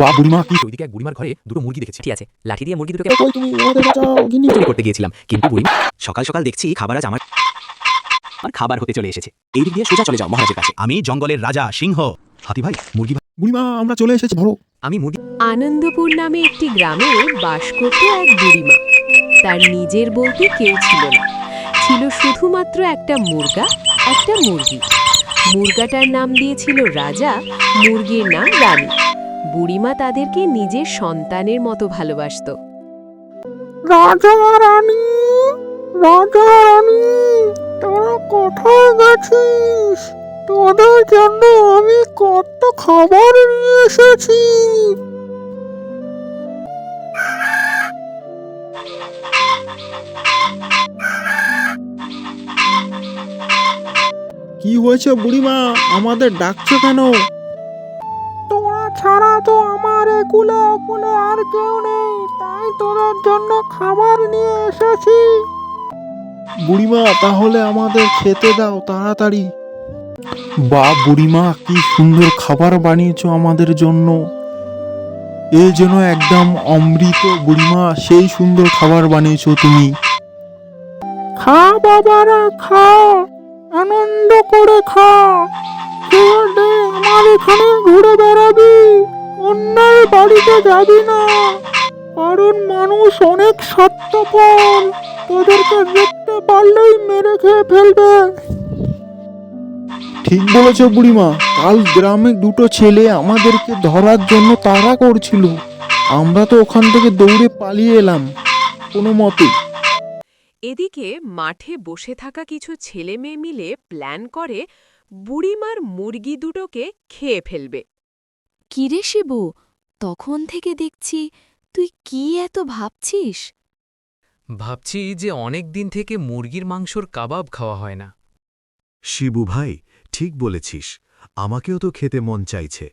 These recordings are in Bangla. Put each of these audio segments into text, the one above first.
বা বুড়িমা। কি ওইদিকে এক বুড়িমার ঘরে দুটো মুরগি দেখেছি। ঠিক আছে লাঠি দিয়ে মুরগি দুটোকে তুমি আমাদের বাঁচাও গিন্নি। চুরি করতে গিয়েছিলাম। কিন্তু বুড়ি সকাল সকাল দেখছি খাবার আজ আমার আমার খাবার হতে চলে এসেছে। এই দিক দিয়ে সোজা চলে যাও মহারাজের কাছে। আমি জঙ্গলের রাজা সিংহ। হাতি ভাই মুরগি ভাই। বুড়িমা আমরা চলে এসেছি ধরো। আমি মুরগি আনন্দপুর নামে একটি গ্রামে বাস করত এক বুড়িমা। তার নিজের বলতে কেউ ছিল না। ছিল শুধুমাত্র একটা মুরগা একটা মুরগি। মুরগাটার নাম দিয়েছিল রাজা মুরগির নাম রানী। বুড়িমা তাদেরকে নিজের সন্তানের মতো ভালোবাসতো। রাজা রানী রাজা রানী তোরা কোথায় গেছিস? তোদের জন্য আমি কত খাবার নিয়ে এসেছি। কি হয়েছে বুড়িমা? আমাদের ডাকছো কেন? তোরা তো আমার একুলে অকুলে আর কেউ নেই। তাই তোদের জন্য খাবার নিয়ে এসেছি। বুড়িমা তাহলে আমাদের খেতে দাও তাড়াতাড়ি। বা বুড়িমা কি সুন্দর খাবার বানিয়েছো আমাদের জন্য। এ যেন একদম অমৃত বুড়িমা সেই সুন্দর খাবার বানিয়েছো তুমি। খা বাবারা খা। আনন্দ করে খা। আমার এখানে ঘুরে বেড়াবি অন্যের বাড়িতে যাবি না। কারণ মানুষ অনেক সত্যপর তোদেরকে দেখতে পারলেই মেরে খেয়ে ফেলবে। ঠিক বলেছ বুড়িমা কাল গ্রামে দুটো ছেলে আমাদেরকে ধরার জন্য তাড়া করছিল। আমরা তো ওখান থেকে দৌড়ে পালিয়ে এলাম কোনো মতে। এদিকে মাঠে বসে থাকা কিছু ছেলে মেয়ে মিলে প্ল্যান করে বুড়িমার মুরগি দুটোকে খেয়ে ফেলবে। কিরে শিবু তখন থেকে দেখছি তুই কি এত ভাবছিস? ভাবছি যে অনেক দিন থেকে মুরগির মাংসর কাবাব খাওয়া হয় না। শিবু ভাই ঠিক বলেছিস আমাকেও তো খেতে মন চাইছে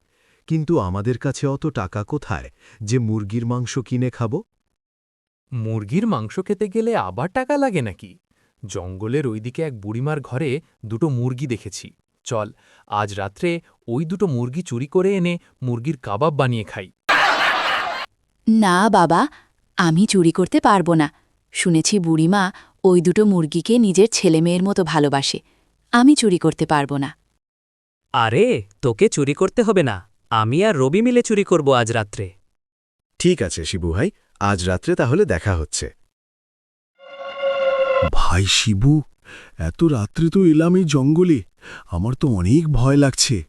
কিন্তু আমাদের কাছে অত টাকা কোথায় যে মুরগির মাংস কিনে খাব? মুরগির মাংস খেতে গেলে আবার টাকা লাগে নাকি? জঙ্গলের ওইদিকে এক বুড়িমার ঘরে দুটো মুরগি দেখেছি। চল আজ রাত্রে ওই দুটো মুরগি চুরি করে এনে মুরগির কাবাব বানিয়ে খাই। না বাবা আমি চুরি করতে পারব না। শুনেছি বুড়িমা ওই দুটো মুরগিকে নিজের ছেলেমেয়ের মতো ভালোবাসে। আমি চুরি করতে পারব না। আরে তোকে চুরি করতে হবে না। আমি আর রবি মিলে চুরি করব আজ রাত্রে। ঠিক আছে শিবু ভাই আজ রাত্রে তাহলে দেখা হচ্ছে। ভাই শিবু এত রাত্রে তো এলাম এই জঙ্গলে। আমার তো অনেক ভয় লাগছে।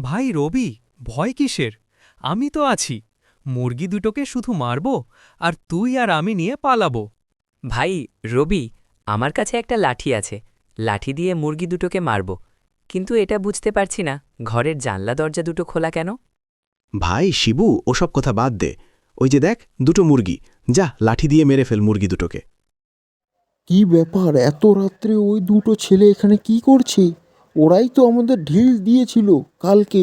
ভাই রবি ভয় কিসের? আমি তো আছি। মুরগি দুটোকে শুধু মারব আর তুই আর আমি নিয়ে পালাবো। ভাই রবি আমার কাছে একটা লাঠি আছে। লাঠি দিয়ে মুরগি দুটোকে মারব। কিন্তু এটা বুঝতে পারছি না ঘরের জানলা দরজা দুটো খোলা কেন? ভাই শিবু ওসব কথা বাদ দে। ওই যে দেখ দুটো মুরগি। যা লাঠি দিয়ে মেরে ফেল মুরগি দুটোকে। কি ব্যাপার? এত রাত্রে ওই দুটো ছেলে এখানে কি করছে? ওরাই তো আমাদের ঢিল দিয়েছিল কালকে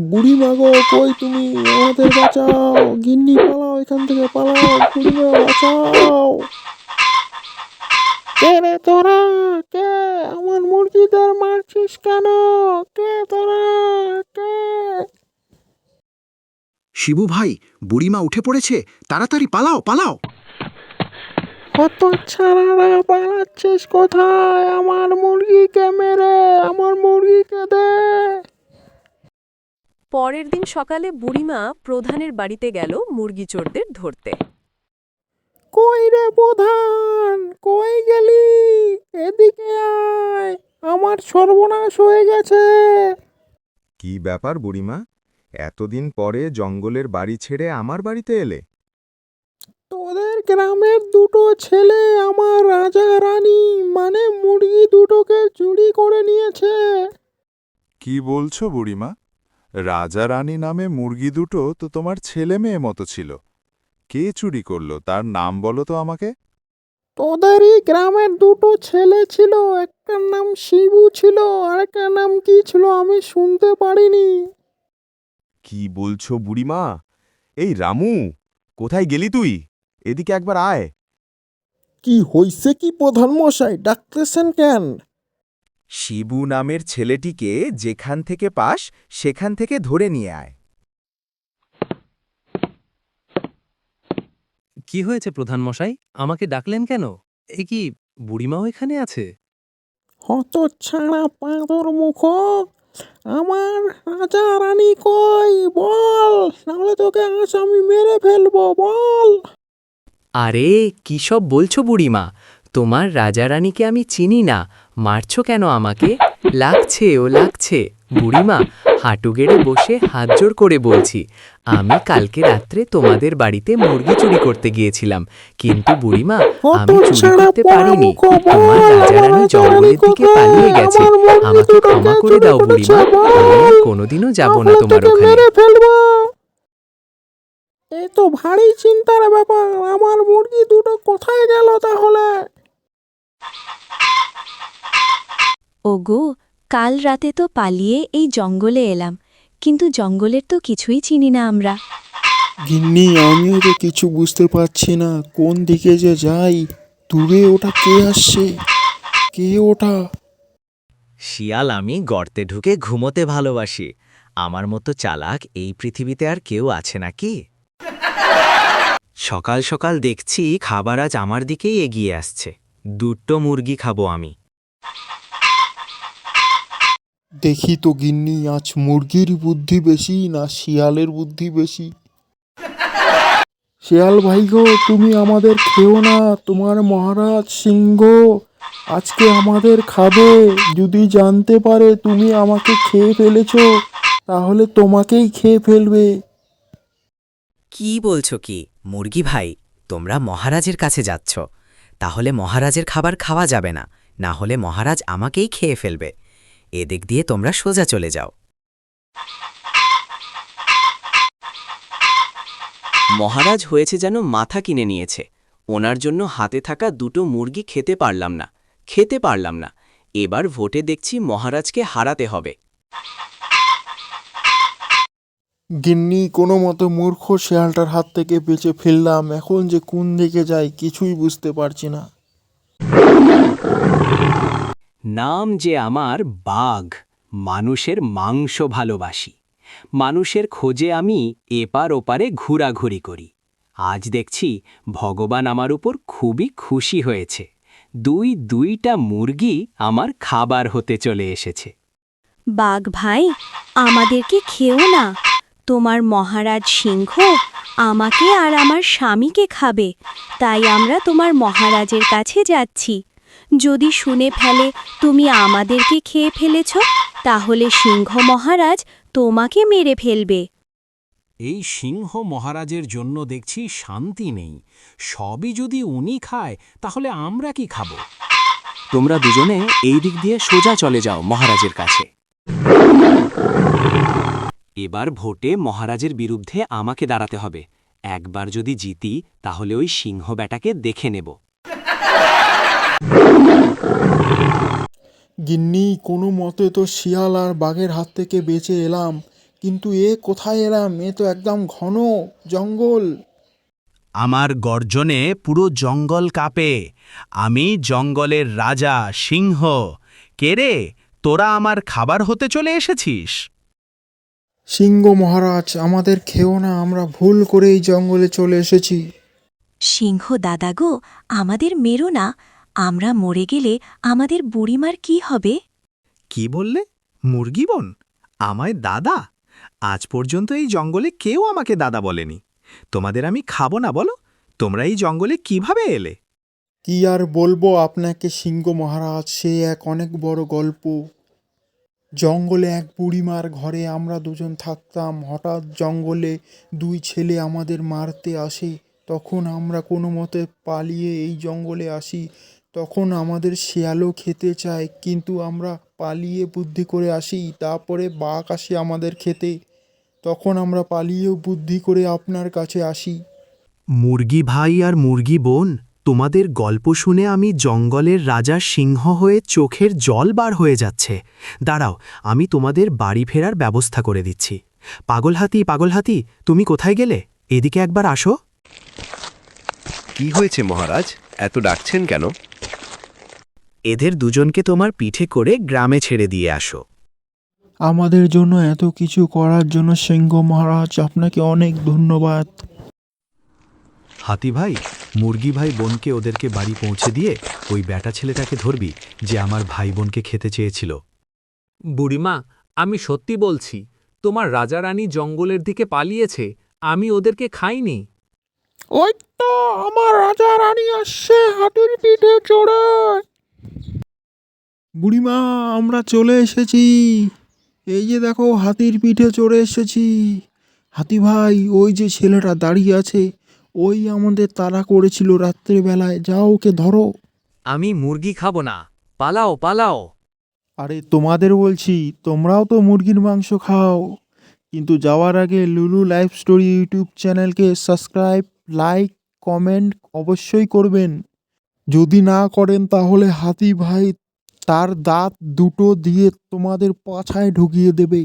বুড়ি মাগো, কই তুমি? আমাদের বাঁচাও। গিন্নি, পালাও, এখান থেকে পালাও। বুড়ি মা বাঁচাও। কে রে তোরা? কে? আমার মুরগিদের মারছিস কেন? কে তোরা? কে? শিবু ভাই বুড়িমা উঠে পড়েছে তাড়াতাড়ি পালাও পালাও। কত ছাড়ারা পালাচ্ছিস কোথায়? আমার মুরগিকে মেরে আমার মুরগিকে দে। পরের দিন সকালে বুড়িমা প্রধানের বাড়িতে গেল মুরগি চোরদের ধরতে। কই রে প্রধান? কই গেলি? এদিকে আয়। আমার সর্বনাশ হয়ে গেছে। কি ব্যাপার বুড়িমা? এতদিন পরে জঙ্গলের বাড়ি ছেড়ে আমার বাড়িতে এলে। তোদের গ্রামের দুটো ছেলে আমার রাজা রানী মানে মুরগি দুটোকে চুরি করে নিয়েছে। কি বলছো বুড়িমা? রাজা রানী নামে মুরগি দুটো তো তোমার ছেলে মেয়ে মতো ছিল। কে চুরি করল? তার নাম বলো তো আমাকে। তোদেরই গ্রামের দুটো ছেলে ছিল একটার নাম শিবু ছিল আর একটার নাম কি ছিল আমি শুনতে পারিনি। কি বলছো বুড়িমা? এই রামু কোথায় গেলি তুই? এদিকে একবার আয়। কি হইছে কি প্রধান মশাই ডাকতেছেন কেন? শিবু নামের ছেলেটিকে যেখান থেকে পাস সেখান থেকে ধরে নিয়ে আয়। কি হয়েছে প্রধান মশাই আমাকে ডাকলেন কেন? এ কি বুড়িমাও এখানে আছে? হত ছাড়া পাঁদর মুখ! আমার রাজা রানী কই? বল, নাহলে তোকে আজ আমি মেরে ফেলব, বল। আরে, কি সব বলছো বুড়িমা? তোমার রাজা রানীকে আমি চিনি না। মারছো কেন আমাকে? লাগছে ও লাগছে। বুড়িমা হাঁটু গেড়ে বসে হাত জোর করে বলছি আমি কালকে রাত্রে তোমাদের বাড়িতে মুরগি চুরি করতে গিয়েছিলাম কিন্তু বুড়িমা আমি চুরি করতে পারিনি। তোমার রাজারানী জঙ্গলের দিকে পালিয়ে গেছে। আমাকে ক্ষমা করে দাও বুড়িমা আমি কোনোদিনও যাব না তোমার ওখানে। এ তো ভারী চিন্তার ব্যাপার আমার মুরগি দুটো কোথায় গেল তাহলে? ওগো কাল রাতে তো পালিয়ে এই জঙ্গলে এলাম কিন্তু জঙ্গলের তো কিছুই চিনি না আমরা। গিন্নি আমিও তো কিছু বুঝতে পারছি না কোন দিকে যে যাই দূরে ওটা কে আসছে? কে ওটা? শিয়াল আমি গর্তে ঢুকে ঘুমোতে ভালোবাসি। আমার মতো চালাক এই পৃথিবীতে আর কেউ আছে নাকি? সকাল সকাল দেখছি খাবার আজ আমার দিকেই এগিয়ে আসছে। দুটো মুরগি খাব আমি। দেখি তো গিন্নি, আজ মুরগির বুদ্ধি বেশি না শিয়ালের বুদ্ধি বেশি? শিয়াল ভাই গো, তুমি আমাদের খেও না, তোমার মহারাজ সিংহ আজকে আমাদের খাবে। যদি জানতে পারে তুমি আমাকে খেয়ে ফেলেছ, তাহলে তোমাকেই খেয়ে ফেলবে। কি বলছো কি? মুরগি ভাই, তোমরা মহারাজের কাছে যাচ্ছ। তাহলে মহারাজের খাবার খাওয়া যাবে না না হলে মহারাজ আমাকেই খেয়ে ফেলবে। এদিক দিয়ে তোমরা সোজা চলে যাও। মহারাজ হয়েছে যেন মাথা কিনে নিয়েছে। ওনার জন্য হাতে থাকা দুটো মুরগি খেতে পারলাম না, খেতে পারলাম না। এবার ভোটে দেখছি মহারাজকে হারাতে হবে। গিন্নি, কোনো মতো মূর্খ শেয়ালটার হাত থেকে বেঁচে ফেললাম এখন যে কোন দিকে যাই কিছুই বুঝতে পারছি না। নাম যে আমার বাঘ, মানুষের মাংস ভালোবাসি। মানুষের খোঁজে আমি এপার ওপারে ঘোরাঘুরি করি। আজ দেখছি ভগবান আমার উপর খুবই খুশি হয়েছে। দুই দুইটা মুরগি আমার খাবার হতে চলে এসেছে। বাঘ ভাই, আমাদেরকে খেও না। তোমার মহারাজ সিংহ আমাকে আর আমার স্বামীকে খাবে। তাই আমরা তোমার মহারাজের কাছে যাচ্ছি। যদি শুনে ফেলে তুমি আমাদেরকে খেয়ে ফেলেছ, তাহলে সিংহ মহারাজ তোমাকে মেরে ফেলবে। এই সিংহ মহারাজের জন্য দেখছি শান্তি নেই। সবই যদি উনি খায়, তাহলে আমরা কি খাব? তোমরা দুজনে এই দিক দিয়ে সোজা চলে যাও মহারাজের কাছে। এবার ভোটে মহারাজের বিরুদ্ধে আমাকে দাঁড়াতে হবে। একবার যদি জিতি, তাহলে ওই সিংহ বেটাকে দেখে নেব। গিন্নি কোনো মতে তো শিয়াল আর বাঘের হাত থেকে বেঁচে এলাম কিন্তু এ কোথায় এলাম? এ তো একদম ঘন জঙ্গল। আমার গর্জনে পুরো জঙ্গল কাঁপে। আমি জঙ্গলের রাজা সিংহ। কে রে তোরা আমার খাবার হতে চলে এসেছিস? সিংহ মহারাজ আমাদের খেও না আমরা ভুল করে এই জঙ্গলে চলে এসেছি। সিংহ দাদা গো আমাদের মেরো না। আমরা মরে গেলে আমাদের বুড়িমার কি হবে? কি বললে? মুরগি বোন আমায় দাদা? আজ পর্যন্ত এই জঙ্গলে কেউ আমাকে দাদা বলেনি। তোমাদের আমি খাব না বলো? তোমরা এই জঙ্গলে কীভাবে এলে? কি আর বলব আপনাকে সিংহ মহারাজ সে এক অনেক বড় গল্প। জঙ্গলে এক বুড়িমার ঘরে আমরা দুজন থাকতাম। হঠাৎ জঙ্গলে দুই ছেলে আমাদের মারতে আসে। তখন আমরা কোনো মতে পালিয়ে এই জঙ্গলে আসি। তখন আমাদের শেয়ালও খেতে চায় কিন্তু আমরা পালিয়ে বুদ্ধি করে আসি তারপরে বাঘ আসে আমাদের খেতে। তখন আমরা পালিয়েও বুদ্ধি করে আপনার কাছে আসি। মুরগি ভাই আর মুরগি বোন তোমাদের গল্প শুনে আমি জঙ্গলের রাজা সিংহ হয়ে চোখের জল বার হয়ে যাচ্ছে। দাঁড়াও আমি তোমাদের বাড়ি ফেরার ব্যবস্থা করে দিচ্ছি। পাগল হাতি পাগল হাতি তুমি কোথায় গেলে? এদিকে একবার আসো। কি হয়েছে মহারাজ? এত ডাকছেন কেন? এদের দুজনকে তোমার পিঠে করে গ্রামে ছেড়ে দিয়ে আসো। আমাদের জন্য এত কিছু করার জন্য সিংহ মহারাজ আপনাকে অনেক ধন্যবাদ। হাতি ভাই মুরগি ভাই বোনকে ওদেরকে বাড়ি পৌঁছে দিয়ে ওই ব্যাটা ছেলেটাকে ধরবি যে আমার ভাই বোনকে খেতে চেয়েছিল। বুড়িমা আমি সত্যি বলছি তোমার রাজা রানী জঙ্গলের দিকে পালিয়েছে আমি ওদেরকে খাইনি। ওই তো আমার রাজা রানী আসছে হাতির পিঠে চড়ে। বুড়িমা আমরা চলে এসেছি। এই যে দেখো হাতির পিঠে চড়ে এসেছি। হাতি ভাই ওই যে ছেলেটা দাঁড়িয়ে আছে ওই আমাদের তাড়া করেছিল রাত্রেবেলায়। যাও ওকে ধরো। আমি মুরগি খাব না। পালাও পালাও। আরে তোমাদের বলছি তোমরাও তো মুরগির মাংস খাও। কিন্তু যাওয়ার আগে লুলু লাইভ স্টোরি ইউটিউব চ্যানেলকে সাবস্ক্রাইব লাইক কমেন্ট অবশ্যই করবেন। যদি না করেন তাহলে হাতি ভাই তার দাঁত দুটো দিয়ে তোমাদের পাছায় ঢুকিয়ে দেবে।